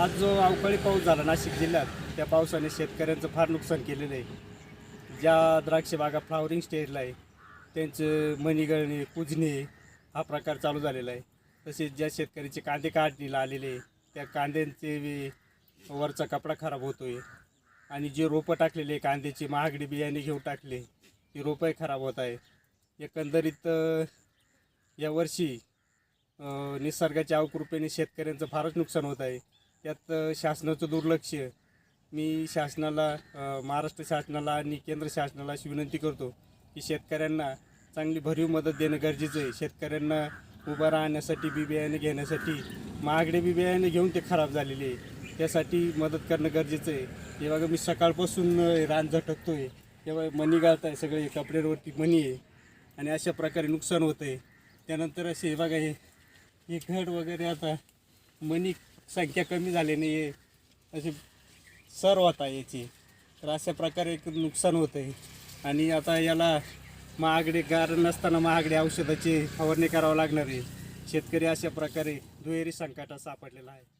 आज जो अवकाळी पाऊस झाला नाशिक जिल्ह्यात त्या पावसाने शेतकऱ्यांचं फार नुकसान केलेलं आहे. ज्या द्राक्ष बागा फ्लावरिंग स्टेजला आहे त्यांचं मणीगळणे कुजणे हा प्रकार चालू झालेला आहे. तसेच ज्या शेतकऱ्याचे कांदे काढणीला आलेले आहे, त्या कांद्यांचे वरचा कपडा खराब होतो आहे आणि जे रोपं टाकलेले आहे, कांद्याची महागडी बियाणे घेऊन टाकले ती रोपंही खराब होत आहे एकंदरीत यावर्षी निसर्गाच्या अवकृपेने शेतकऱ्यांचं फारच नुकसान होत आहे. त्यात शासनाचं दुर्लक्ष मी शासनाला महाराष्ट्र शासनाला आणि केंद्र शासनाला अशी विनंती करतो की शेतकऱ्यांना चांगली भरीव मदत देणं गरजेचं आहे. शेतकऱ्यांना उभं राहण्यासाठी बी बियाणे घेण्यासाठी महागडे बी बियाणे घेऊन ते खराब झालेले आहे. त्यासाठी मदत करणं गरजेचं आहे. तेव्हा बघा मी सकाळपासून रान झटकतो आहे तेव्हा मणी गाळत आहे सगळे कपड्यांवरती मणी आहे. आणि अशा प्रकारे नुकसान होतं आहे त्यानंतर असे बघा हे हे घड वगैरे आता मनी संख्या कमी झाल्याने हे असे सर होत याची. तर अशा प्रकारे एक नुकसान होतं आहे आणि आता याला महागडे कारण नसताना महागडे औषधाची फवारणी करावं लागणार आहे. शेतकरी अशा प्रकारे दुहेरी संकटात सापडलेला आहे.